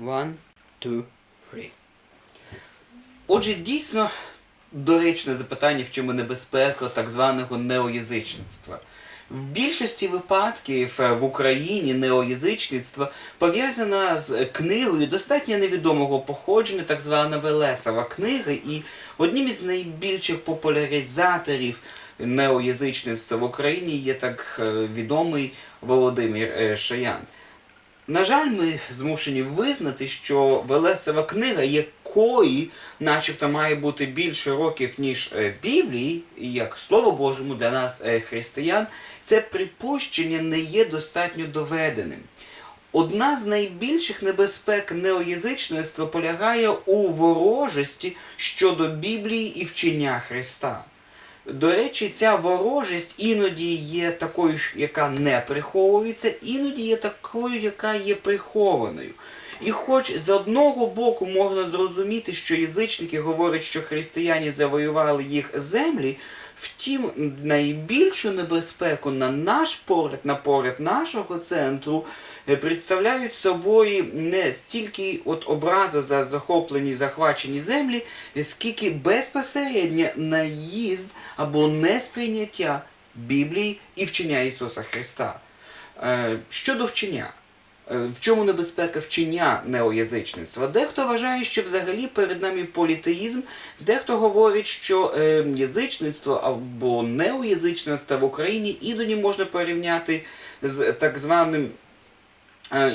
One, two, three. Отже, дійсно доречне запитання, в чому небезпека так званого неоязичництва. В більшості випадків е, в Україні неоязичництво пов'язане з книгою достатньо невідомого походження, так звана Велесова книга, і одним із найбільших популяризаторів неоязичництва в Україні є так е, відомий Володимир е, Шаян. На жаль, ми змушені визнати, що Велесова книга, якої начебто має бути більше років, ніж е, Біблії, як Слово Божому для нас, е, християн, це припущення не є достатньо доведеним. Одна з найбільших небезпек неоязичництва полягає у ворожості щодо Біблії і вчення Христа. До речі, ця ворожість іноді є такою, яка не приховується, іноді є такою, яка є прихованою. І хоч з одного боку можна зрозуміти, що язичники говорять, що християні завоювали їх землі, втім, найбільшу небезпеку на наш погляд, на погляд нашого центру, е, представляють собою не стільки от образи за захоплені захвачені землі, скільки безпосередньо наїзд або несприйняття Біблії і вчення Ісуса Христа. Е, Щодо вчення. Е, В чому небезпека вчення неоязичництва? Дехто вважає, що взагалі перед нами політеїзм, дехто говорить, що е, язичництво або неоязичництво в Україні ідоні можна порівняти з так званим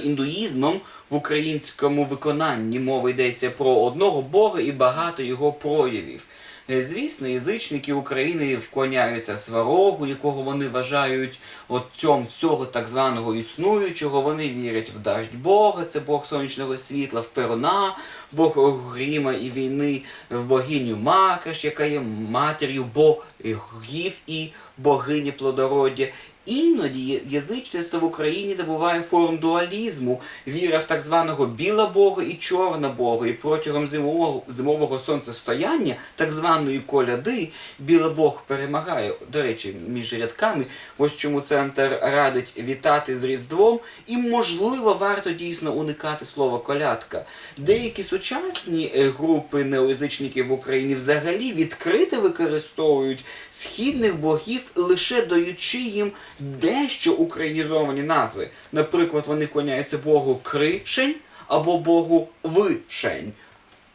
індуїзмом в українському виконанні. Мова йдеться про одного Бога і багато його проявів. Е, Звісно, язичники України вклоняються сварогу, якого вони вважають отцем всього так званого існуючого. Вони вірять в даждь Бога, це Бог сонячного світла, в Перуна, Бог гріма і війни, в богиню Макаш, яка є матір'ю богів і богині плодороддя. Іноді язичництво в Україні набуває форм дуалізму, віра в так званого біла Бога і чорна Бога. І протягом зимового, зимового сонцестояння, так званої коляди, біла Бог перемагає. До речі, між рядками, ось чому центр радить вітати з Різдвом, і можливо варто дійсно уникати слова колядка. Деякі сучасні е, групи неоязичників в Україні взагалі відкрито використовують східних богів, лише даючи їм дещо українізовані назви. Наприклад, вони вклоняються Богу Кришень або Богу Вишень.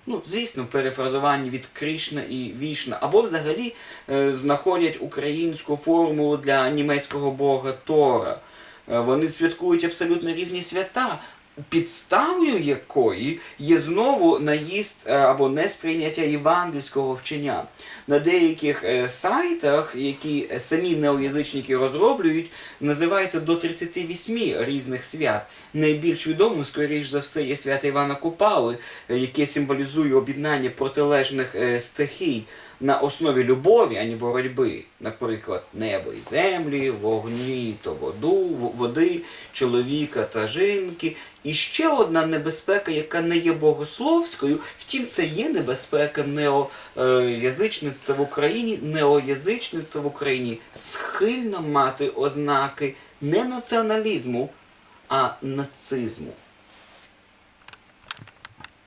Ну, звісно, перефразування від Кришна і Вішна, або взагалі е, знаходять українську формулу для німецького бога Тора. Е, вони святкують абсолютно різні свята, підставою якої є знову наїзд е, або несприйняття євангельського вчення. На деяких е, сайтах, які е, самі неоязичники розроблюють, називається до 38 різних свят. Найбільш відомим, скоріш за все, є свято Івана Купали, яке символізує об'єднання протилежних стихій на основі любові, а не боротьби. Наприклад, небо і землі, вогні то воду, води, чоловіка та жінки. І ще одна небезпека, яка не є богословською, втім, це є небезпека неоязичництва в Україні. Неоязичництво в Україні схильно мати ознаки не націоналізму, а нацизму.